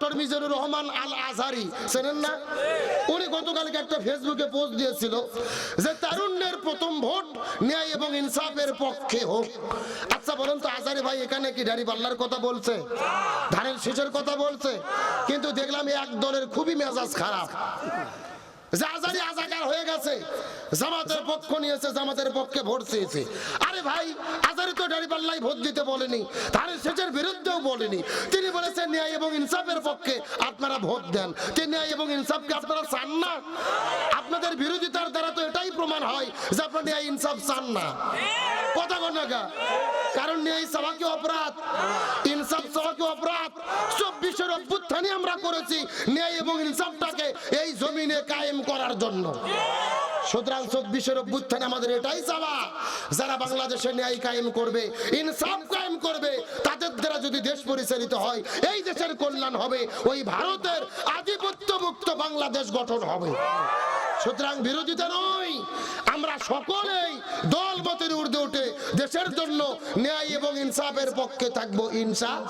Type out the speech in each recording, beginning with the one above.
Doctor Mizanur Rahman Al Azhari চেনেন না? উনি গতকালকে একটা ফেসবুকে পোস্ট দিয়েছিল যে তারুণ্যের প্রথম ভোট ন্যায় এবং ইনসাফের পক্ষে হোক। আচ্ছা বলেন তো, আজহারি ভাই এখানে কি ডারি পাল্লার কথা বলছে? ধানের শীষের কথা বলছে? কিন্তু দেখলাম এক দলের খুবই মেজাজ খারাপ। আপনাদের বিরোধিতার দ্বারা তো এটাই প্রমাণ হয় যে আপনারা ন্যায়, ইনসাফ চান না। কথা না কারণ ন্যায় চাওয়া অপরাধ, ইনসাফ চাওয়া অপরাধ। চব্বিশের অভ্যুত্থানই আমরা করেছি। ন্যায় এবং ইনসাফটাকে এই জমিনে কায়েম করার জন্য। সুতরাং চব্বিশের অভ্যুত্থানে আমাদের এটাই চাওয়া। যারা বাংলাদেশে ন্যায় কায়েম করবে, ইনসাফ কায়েম করবে, তাদের দ্বারা যদি দেশ পরিচালিত হয়, এই দেশের কল্যাণ হবে, ওই ভারতের আধিপত্য মুক্ত বাংলাদেশ গঠন হবে। সুতরাং বিরোধিতা নয়। আমরা সকলেই দল মতের ঊর্ধ্বে উঠে দেশের জন্য ন্যায় এবং ইনসাফের পক্ষে থাকব ইনসাফ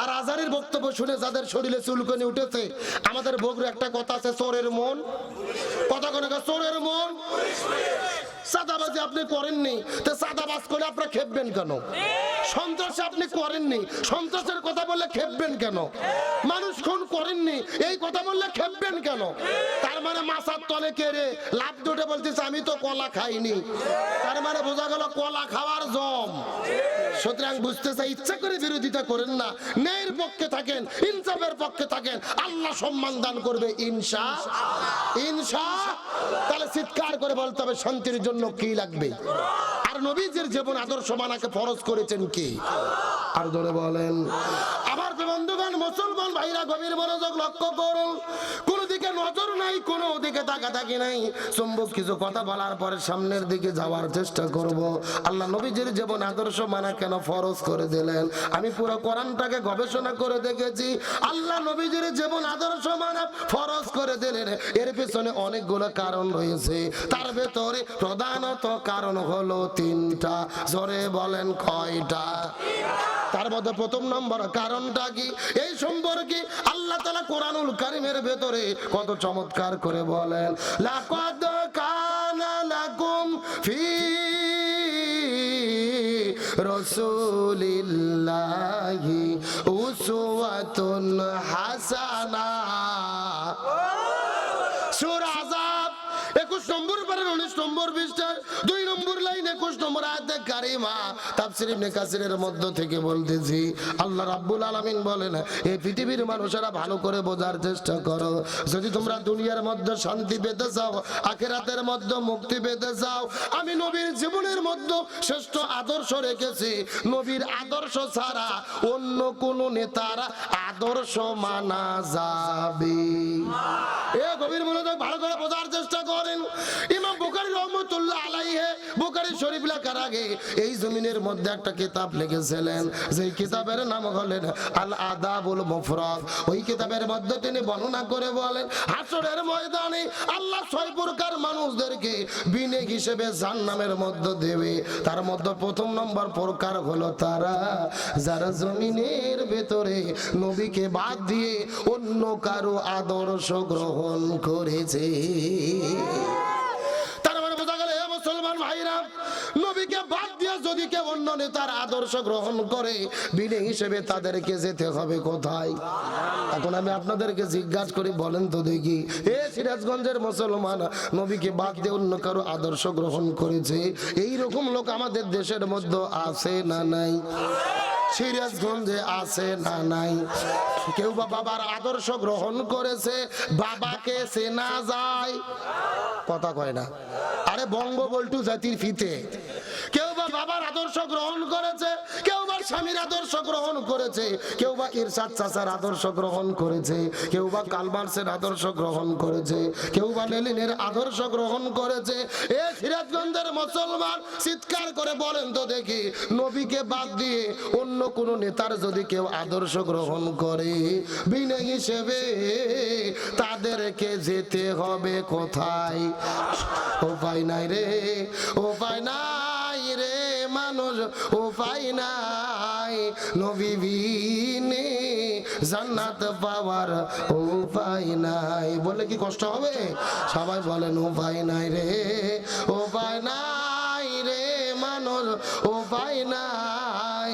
আর আজারের বক্তব্য শুনে যাদের শরীরে চুলকনি উঠেছে, আমাদের বগরু একটা কথা আছে, চোরের মন। কথা কোনো চোরের মন। সাদাবাজি আপনি করেননি। তো সাদাবাজ করে আপনারা খেপবেন কেন? সন্ত্রাস আপনি করেননি। সন্ত্রাসের কথা বললে খেপবেন কেন? মানুষ খুন করেননি। এই কথা বললে খেপবেন কেন? তার মানে মাসার তলে কেড়ে লাভ জোটে বলতেছে আমি তো কলা খাইনি। তার মানে বোঝা গেল কলা খাওয়ার জম। সুতরাং বুঝতে চাই ইচ্ছা করে বিরোধিতা করেন না। ন্যায়ের পক্ষে থাকেন, ইনসাফের পক্ষে থাকেন, আল্লাহ সম্মান দান করবে ইনসা ইনসা তাহলে চিৎকার করে বলতে হবে, শান্তির জন্য কি লাগবে? আর নবীজের জীবন আদর্শ মানাকে ফরজ করেছেন কি? আর ধরে বলেন। বন্ধুগণ, মুসলমান ভাইরা গভীর মনোযোগ লক্ষ্য করুন। কোন দিকে নজর নাই, কোন দিকে তাকাতাকি নাই। চুম্বক কিছু কথা বলার পরে সামনের দিকে যাওয়ার চেষ্টা করব। আল্লাহ নবীজির জীবন আদর্শ মানা কেন ফরজ করে দিলেন? আমি পুরো কোরআনটাকে গবেষণা করে দেখেছি। আল্লাহ নবীজির জীবন আদর্শ মানা ফরজ করে দিলেন। এর পেছনে অনেকগুলো কারণ রয়েছে। তার ভেতরে প্রধানত কারণ হলো তিনটা। জোরে বলেন কয়টা? তার মধ্যে প্রথম নম্বর কারণটা কি? এই সম্পর্কে আল্লাহ তালা কোরআনুল কারিমের ভেতরে কত চমৎকার করে বলেন কানা লাকুম ফি রসুলিল্লাহি উসওয়াতুন হাসানা। 19 নম্বর পৃষ্ঠার দুই নম্বর লাইন 21 নম্বর আয়াতে কারিমা। তাফসীর ইবনে কাসিরের মধ্য থেকে বলতেছি, আল্লাহ রাব্বুল আলামিন বলেন এই পৃথিবীর মানুষেরা ভালো করে বোঝার চেষ্টা করো। যদি তোমরা দুনিয়ার মধ্যে শান্তি পেতে চাও, আখিরাতের মধ্যে মুক্তি পেতে চাও, আমি নবীর জীবনের মধ্যে শ্রেষ্ঠ আদর্শ রেখেছি। নবীর আদর্শ ছাড়া অন্য কোন নেতার আদর্শ মানা যাবে। এ গভীর মনোযোগ ভালো করে বোঝার চেষ্টা করেন। ইমাম বুখারী রহমতুল্লাহ আলাইহে বুখারী শরীফ লেখার আগে এই জমিনের মধ্যে একটা কিতাব লিখেছিলেন যে কিতাবের নাম হলেন আল আদাবুল মুফরাদ। ওই কিতাবের মধ্যে তিনি বর্ণনা করে বলেন, হাসরের ময়দানে আল্লাহ ছয় প্রকার মানুষদেরকে বিনে হিসেবে জান্নামের মধ্যে দেবে। তার মধ্যে প্রথম নম্বর প্রকার হলো তারা, যারা জমিনের ভেতরে নবীকে বাদ দিয়ে অন্য কারও আদর্শ গ্রহণ করেছে। বাদ দিয়ে যদি কেউ অন্য নেতার আদর্শ গ্রহণ করে বিনে হিসেবে তাদেরকে যেতে হবে কোথায়? এখন আমি আপনাদেরকে জিজ্ঞাসা করি, বলেন তো দেখি। এ সিরাজগঞ্জের মুসলমান, নবীকে বাদ দিয়ে অন্য কারও আদর্শ গ্রহণ করেছে? এই রকম লোক আমাদের দেশের মধ্যে আছে না নাই? সিরাজগঞ্জে আছে না নাই? কেউ বা বাবার আদর্শ গ্রহণ করেছে, বাবাকে চেনা যায়। কথা কয় না। আরে বঙ্গ বল্টু জাতির ফিতে। কেউ বাবার আদর্শ গ্রহণ করেছে, কেউ বা স্বামীর আদর্শ গ্রহণ করেছে, কেউ বা ইরশাদ আদর্শ গ্রহণ করেছে, কেউ বা আদর্শ গ্রহণ করেছে, কেউ বা লেলিনের আদর্শ গ্রহণ করেছে। এ সিরাজগঞ্জের মুসলমান চিৎকার করে বলেন তো দেখি, নবীকে বাদ দিয়ে অন্য কোন নেতার যদি কেউ আদর্শ গ্রহণ করে, বিনে হিসেবে তাদেরকে যেতে হবে কোথায়? উপায় নাই রে উপায় নাই। মানুষ উপায় নাই জান্নাত পাওয়ার উপায় নাই। বলে কি কষ্ট হবে? সবাই বলেন উপায় নাই রে উপায় নাই রে মানুষ উপায় নাই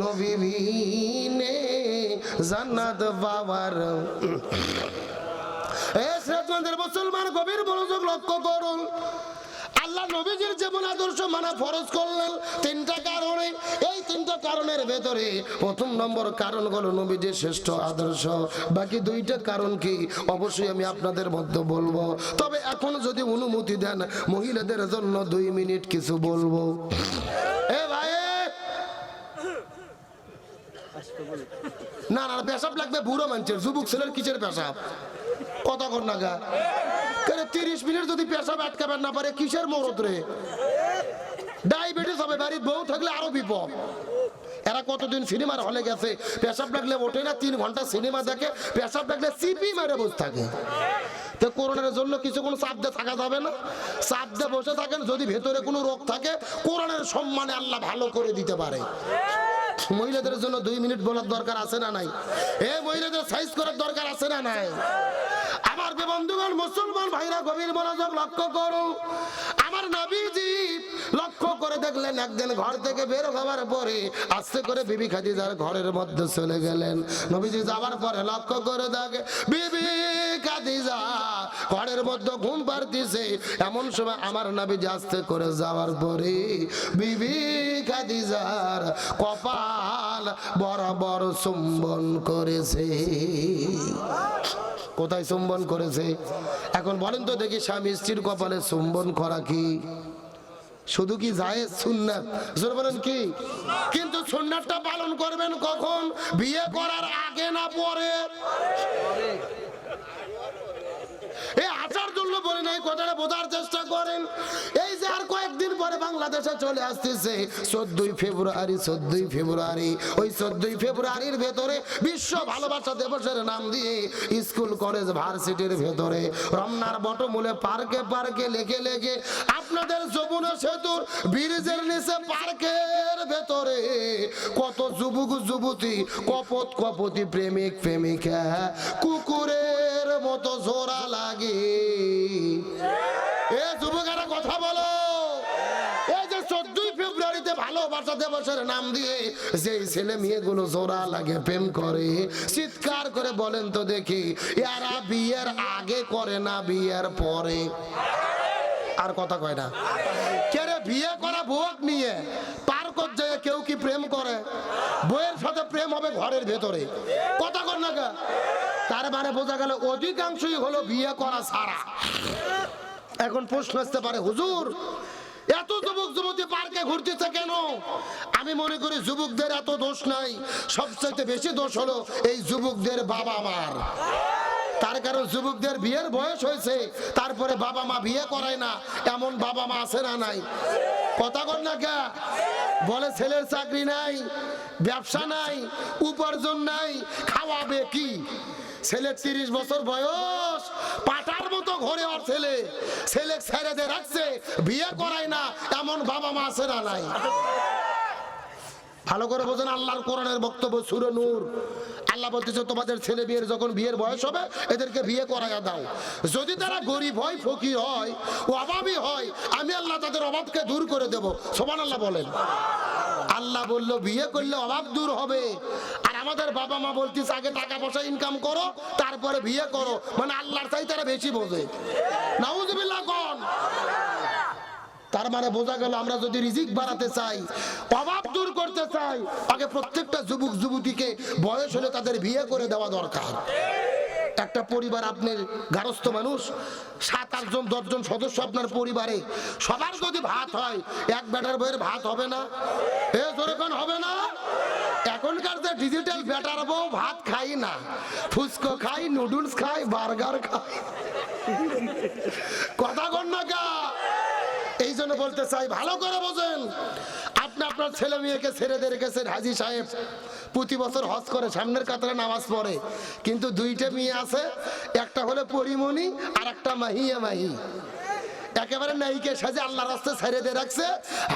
নবী জান্নাত পাওয়ার। মুসলমান গভীর মনোযোগ লক্ষ্য করুন। আল্লাহ নবীজির যেমন আদর্শ মানা ফরজ করলেন। তিনটা কারণে। এই তিনটা কারণের ভেতরে প্রথম নম্বর কারণ হলো নবীজির শ্রেষ্ঠ আদর্শ। বাকি দুইটা কারণ কি? অবশ্যই আমি আপনাদের মধ্যে বলব। তবে এখন যদি অনুমতি দেন, মহিলাদের জন্য দুই মিনিট কিছু বলব। এ ভাই না না পেশাব লাগবে, বুড়ো মানুষের, যুবক ছেলের কিসের পেশাব? কত কর নাগা কেন তিরিশ মিনিট যদি পেশাব আটকাবেন না পারে, কিসের মরদ রে? ডায়াবেটিস হবে, বাড়ির বউ থাকলে আরও বিপদ। এরা কতদিন সিনেমার হলে গেছে? পেশাব লাগলে ওঠে না, তিন ঘণ্টা সিনেমা দেখে, পেশাব লাগলে সিপি মারে বসে থাকে। তো করোনার জন্য কিছু কোনো চাপ দিয়ে থাকা যাবে না। চাপ দিয়ে বসে থাকেন, যদি ভেতরে কোনো রোগ থাকে কোরআনের সম্মানে আল্লাহ ভালো করে দিতে পারে। মহিলাদের জন্য দুই মিনিট বলার দরকার আছে না নাই? এ মহিলাদের সাইজ করার দরকার আছে না নাই? আমার বন্ধুগণ, মুসলমান ভাইরা, গভীর মনোযোগ লক্ষ্য করো। আমার নবীজি লক্ষ্য করে দেখলেন, একদিন ঘর থেকে বের হওয়ার পরে আস্তে করে বিবি খাদিজার ঘরের মধ্যে চলে গেলেন। নবীজি যাওয়ার পরে লক্ষ্য করে দেখে, বিবি খাদিজা ঘরের মধ্যে ঘুম পাড়তিছে। এমন সময় আমার নবীজি আস্তে করে যাওয়ার পরে বিবি খাদিজার কপাল বরাবর চুম্বন করেছে। কোথায় চুম্বন করেছে? এখন বলেন তো দেখি স্বামী স্ত্রীর কপালে চুম্বন করা কি? শুধু কি যায় সুন্নাত? বলেন কি? কিন্তু সুন্নাতটা পালন করবেন কখন? বিয়ে করার আগে না পরে? এই আচার জন্য বলে নাই, কথাটা বোঝার চেষ্টা করেন। এই যে আর কয়েকদিন পরে বাংলাদেশে চলে আসতেছে, চোদ্দই ফেব্রুয়ারি চোদ্দই ফেব্রুয়ারি। ওই চোদ্দই ফেব্রুয়ারির ভেতরে বিশ্ব ভালোবাসা দিবসের নাম দিয়ে স্কুল, কলেজ, ভার্সিটির ভেতরে রমনার বটমূলে পার্কে পার্কে লেখে লেখে আপনাদের যমুনা সেতুর ব্রিজের নিচে পার্কের ভেতরে কত যুবক, যুবতী, কপত, কপতি, প্রেমিক, প্রেমিকা কুকুরের মতো জোড়া লাগে। এ যুবকেরা কথা বলো। এই যে চোদ্দই ফেব্রুয়ারিতে নাম দিয়ে যে ছেলে লাগে, প্রেম করে, চিৎকার করে বলেন তো দেখি, এরা বিয়ের আগে করে না বিয়ের পরে? আর কথা কয় না। কে রে বিয়ে করা বউক নিয়ে? পার্কত যায়, কেউ কি প্রেম করে? বইয়ের সাথে প্রেম হবে ঘরের ভেতরে। কথা কর না? তার মানে বোঝা গেল অধিকাংশই হলো বিয়ে করা ছাড়া। এখন প্রশ্ন আসতে পারে, হুজুর, এত যুবক যুবতী পার্কে ঘুরতেছে কেন? আমি মনে করি যুবকদের এত দোষ নাই। সবচেয়ে বেশি দোষ হলো এই যুবকদের বাবা মার। তার কারণ যুবকদের বিয়ের বয়স হয়েছে, তারপরে বাবা মা বিয়ে করায় না, এমন বাবা মা আছে না নাই। কথা কর না কে? বলে ছেলের চাকরি নাই, ব্যবসা নাই, উপার্জন নাই, খাওয়াবে কি? ছেলে তিরিশ বছর বয়স, পাটার মতো ঘরে আর ছেলে। ছেলে ছেড়ে দিয়ে রাখছে, বিয়ে করায় না, এমন বাবা মা না নাই? ভালো করে বোঝেন, আল্লাহর কোরআনের বক্তব্য, সুরে নূর। আল্লাহ বলতেছে, তোমাদের ছেলে বিয়ের যখন বিয়ের বয়স হবে, এদেরকে বিয়ে করাইয়া দাও। যদি তারা গরিব হয়, ফকির হয়, ও অভাবী হয়, আমি আল্লাহ তাদের অভাবকে দূর করে দেব। সমান আল্লাহ বলেন। আল্লাহ বলল, বিয়ে করলে অভাব দূর হবে। আর আমাদের বাবা মা বলতিস আগে টাকা পয়সা ইনকাম করো, তারপরে বিয়ে করো। মানে আল্লাহর চাই তারা বেশি বোঝে। নাউজুবিল্লাহ তার মানে বোঝা গেল আমরা যদি রিজিক বাড়াতে চাই, অভাব দূর করতে চাই, আগে প্রত্যেকটা যুবক, যুবতীকে বয়স হলে তাদের বিয়ে করে দেওয়া দরকার। একটা পরিবার আপনার গারস্থ মানুষ, সাত আটজন দশজন সদস্য আপনার পরিবারে, সবার যদি ভাত হয়, এক ব্যাটার বইয়ের ভাত হবে না, এ যেরকম হবে না? এখনকার যে ডিজিটাল ব্যাটার বউ ভাত খাই না, ফুচকো খাই, নুডলস খাই, বার্গার খাই। কথা কন না কা এই জন্য বলতে চাই, ভালো করে বোঝেন। আপনি আপনার ছেলে মেয়েকে ছেড়ে দিয়ে রেখেছেন, হাজি সাহেব। প্রতি বছর হজ করে, সামনের কাতারে নামাজ পড়ে। কিন্তু দুইটা মেয়ে আছে, একটা হলো পরিমণি আর একটা মাহিয়া মাহি। একেবারে নায়িকে সাজে আল্লাহ রাস্তা ছেড়ে দিয়ে রাখছে।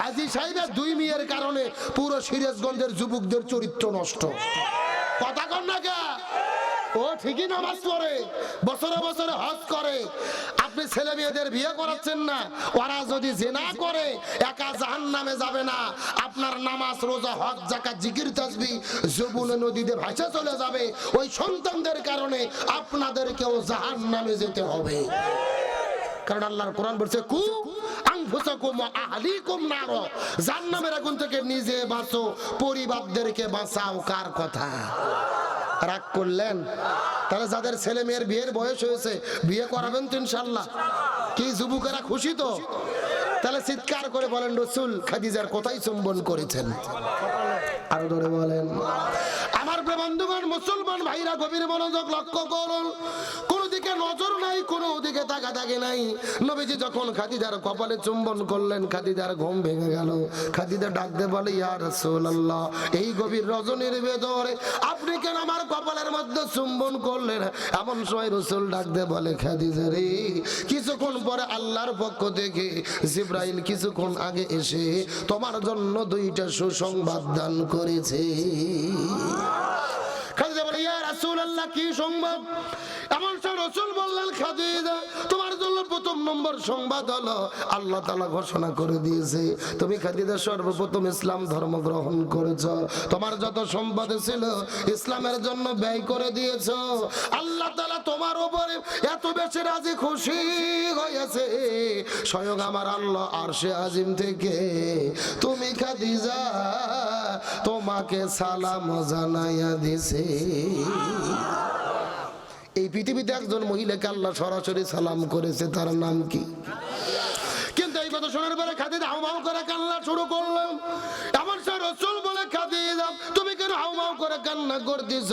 হাজি সাহেবের দুই মেয়ের কারণে পুরো সিরাজগঞ্জের যুবকদের চরিত্র নষ্ট। কথা কন? ও ঠিকই নামাজ পড়ে, বছরে বছরে হজ করে। আপনি ছেলে মেয়েদের বিয়ে করাচ্ছেন না, ওরা যদি জেনা করে, একা জাহান নামে যাবে না। আপনার নামাজ, রোজা, হজ জাকা জিকির, তাসবি যমুনা নদীতে ভাসে চলে যাবে। ওই সন্তানদের কারণে আপনাদেরকেও জাহান নামে যেতে হবে। কারণ আল্লাহর কোরআন বলছে, কু জাহান্নামের আগুন থেকে নিজে বাঁচো, পরিবারদেরকে বাঁচাও, কার কথা? রাগ করলেন? তাহলে যাদের ছেলে মেয়ের বিয়ের বয়স হয়েছে, বিয়ে করাবেন তো ইনশাল্লাহ কি যুবকেরা খুশি তো? তাহলে চিৎকার করে বলেন, রসুল খাদিজার কোথায় চুম্বন করেছেন। আরও ধরে বলেন বন্ধুগণ, মুসলমান ভাইরা গভীর মনোযোগ লক্ষ্য করুন। কোন দিকে নজর নাই, কোন দিকে তাকা তাকে নাই। নবীজি যখন কপালে চুম্বন করলেন ঘুম ভেঙে গেল। ডাকতে বলে এই গভীর রজনীর ভেতরে আপনি কেন আমার কপালের মধ্যে চুম্বন করলেন? এমন সময় রসুল ডাকতে বলে, খাদিজা রে, কিছুক্ষণ পরে আল্লাহর পক্ষ থেকে জিব্রাইল কিছুক্ষণ আগে এসে তোমার জন্য দুইটা সুসংবাদ দান করেছে। রাসূলুল্লাহ কি সংবাদ? এমন রসুল বললেন, খাদিজা, তোমার জন্য প্রথম নম্বর সংবাদ হলো, আল্লাহ তাআলা ঘোষণা করে দিয়েছে, তুমি খাদিজা সর্বপ্রথম ইসলাম ধর্ম গ্রহণ করেছ। তোমার যত সম্পদ ছিল, ইসলামের জন্য ব্যয় করে দিয়েছ। আল্লাহ তাআলা তোমার উপরে এত বেশি রাজি খুশি হয়েছে। স্বয়ং আমার আল্লাহ আরশে আজিম থেকে, তুমি খাদিজা, তোমাকে সালাম জানাইয়া দিছে। এই পৃথিবীতে একজন মহিলাকে আল্লাহ সরাসরি সালাম করেছে, তার নাম কি? কিন্তু এই কথা শোনার পরে খাদি হাউমাউ করে কান্না শুরু করলাম এমন সে রসুল বলে খাদি তুমি করে কান্না করতেছ।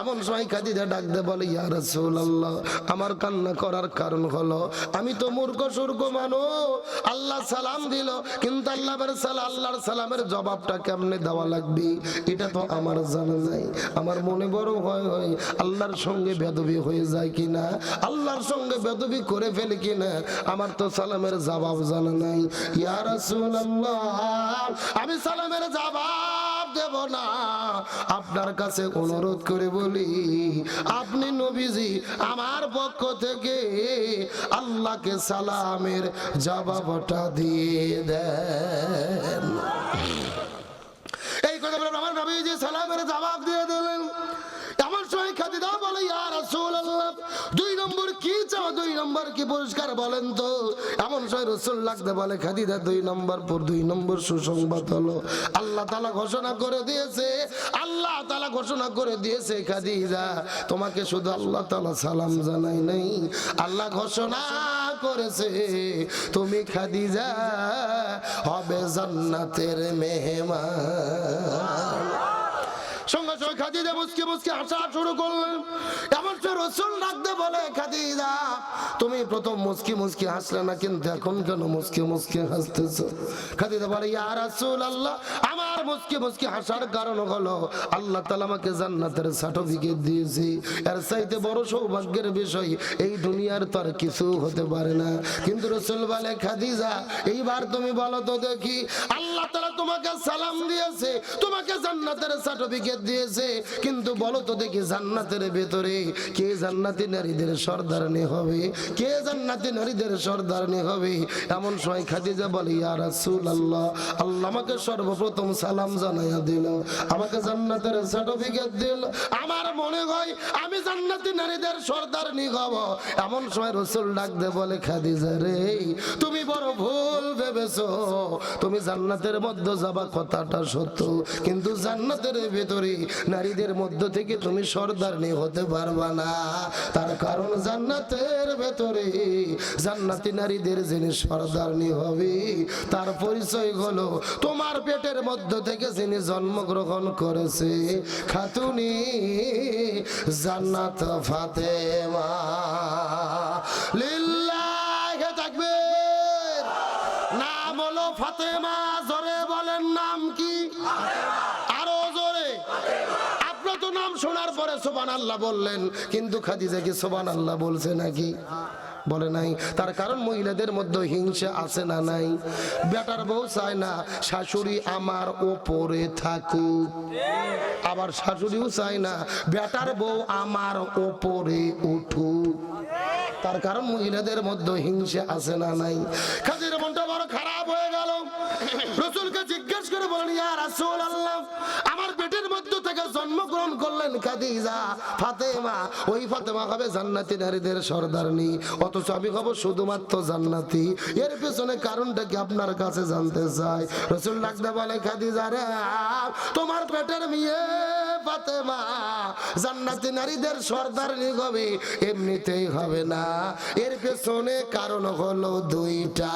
এমন সময় খাদিজা ডাকতে বলে, ইয়া রসুল আল্লাহ আমার কান্না করার কারণ হলো, আমি তো মূর্খ, সুর্খ মানুষ। আল্লাহ সালাম দিল, কিন্তু আল্লাহর সালাম আল্লাহর সালামের জবাবটা কেমনে দেওয়া লাগবে? এটা তো আমার জানা নাই। আমার মনে বড় ভয় হয়, আল্লাহর সঙ্গে বেদবি হয়ে যায় কিনা? আল্লাহর সঙ্গে বেদবি করে ফেলে কিনা? আমার তো সালামের জবাব জানা নাই। ইয়া রাসূলুল্লাহ, আমি সালামের জবাব দেব না। আপনার কাছে অনুরোধ করে বলি, আপনি নবীজি, আমার পক্ষ থেকে আল্লাহকে সালামের জবাবটা দিয়ে দেন। এই কথা বলে আমার নবীজি সালামের জবাব দিয়ে দিলেন কি পুরস্কার বলেন তো? এমন সময় রসুল লাগতে বলে খাদিদা দুই নম্বর পর, দুই নম্বর সুসংবাদ হলো। আল্লাহ তালা ঘোষণা করে দিয়েছে, আল্লাহ তালা ঘোষণা করে দিয়েছে, খাদিজা, তোমাকে শুধু আল্লাহ তালা সালাম জানাই নাই। আল্লাহ ঘোষণা করেছে, তুমি খাদিজা, হবে জান্নাতের মেহমান। শুরু করলেন। এমন রসুল ডাকতে বলে, খাদিজা, তুমি প্রথম মুসকি মুসকি হাসলে না কিন্তু এখন কেন মুসকে মুসকে হাসতেছ? খাদিজা বলে, ইয়া আল্লাহ আমার মুসকে মুসকে হাসার কারণ হলো আল্লাহ আমাকে জান্নাতের সার্টিফিকেট দিয়েছে। এর চাইতে বড় সৌভাগ্যের বিষয়, এই দুনিয়ার তো আর কিছু হতে পারে না। কিন্তু রসুল বলে, খাদিজা, এইবার তুমি বলো তো দেখি, আল্লাহ তাআলা তোমাকে সালাম দিয়েছে, তোমাকে জান্নাতের সার্টিফিকেট দিয়েছে কিন্তু বলো তো দেখি জান্নাতের ভেতরে কে জান্নাতি নারীদের সর্দারনি হবে? কে জান্নাতি নারীদের সর্দারনি হবে? এমন সময় খাদিজা বলে, ইয়া রাসূলুল্লাহ, আল্লাহ আমাকে সর্বপ্রথম সালাম জানাইয়া দিল। আমাকে জান্নাতের সার্টিফিকেট দিল। আমার মনে হয় আমি জান্নাতি নারীদের সর্দারনি হব। এমন সময় রসুল ডাকতে বলে, খাদিজা রে, তুমি বড় ভুল ভেবেছো। তুমি জান্নাতের মধ্যে যাবা কথাটা সত্য। কিন্তু জান্নাতের ভেতরে নারীদের মধ্য থেকে তুমি সর্দারনি হতে পারবা না। তার কারণ জান্নাতের ভেতরে জান্নাতি নারীদের যিনি সর্দারনি হবে, তার পরিচয় হলো তোমার পেটের মধ্য থেকে যিনি জন্মগ্রহণ করেছে। খাতুনি, জান্নাত ফাতেমা। লিল্লাহে তাকবীর। নাম হলো ফাতেমা, জোরে বলেন নাম কি? আরও জোরে আপনার তো নাম শোনার পরে সোবান আল্লাহ বললেন, কিন্তু খাদিজা কি সোবান আল্লাহ বলছে নাকি? বলে নাই। তার কারণ মহিলাদের মধ্যে হিংসা আছে না নাই? বেটার বউ চায় না, শাশুড়ি আমার ওপরে থাকুক। আবার শাশুড়িও চায় না, বেটার বউ আমার ওপরে উঠুক। তার কারণ মহিলাদের মধ্যে হিংসা আছে না নাই? কাজের মনটা বড় খারাপ হয়ে গেল। রসুলকে জিজ্ঞেস করে বলেন ইয়া রাসূল আল্লাহ থেকে জন্মগ্রহণ করলেন খাদিজা। ফাতেমা, ওই ফাতেমা হবে জান্নাতি নারীদের সর্দারনি। অথচ আমি হব শুধুমাত্র জান্নাতি। এর পেছনে কারণটা কি আপনার কাছে জানতে চাই? রসুল লাগতে বলে, খাদিজা রে, তোমার পেটের মেয়ে ফাতেমা, জান্নাতি নারীদের সর্দারনি হবে, এমনিতেই হবে না। এর পেছনে কারণ হলো দুইটা।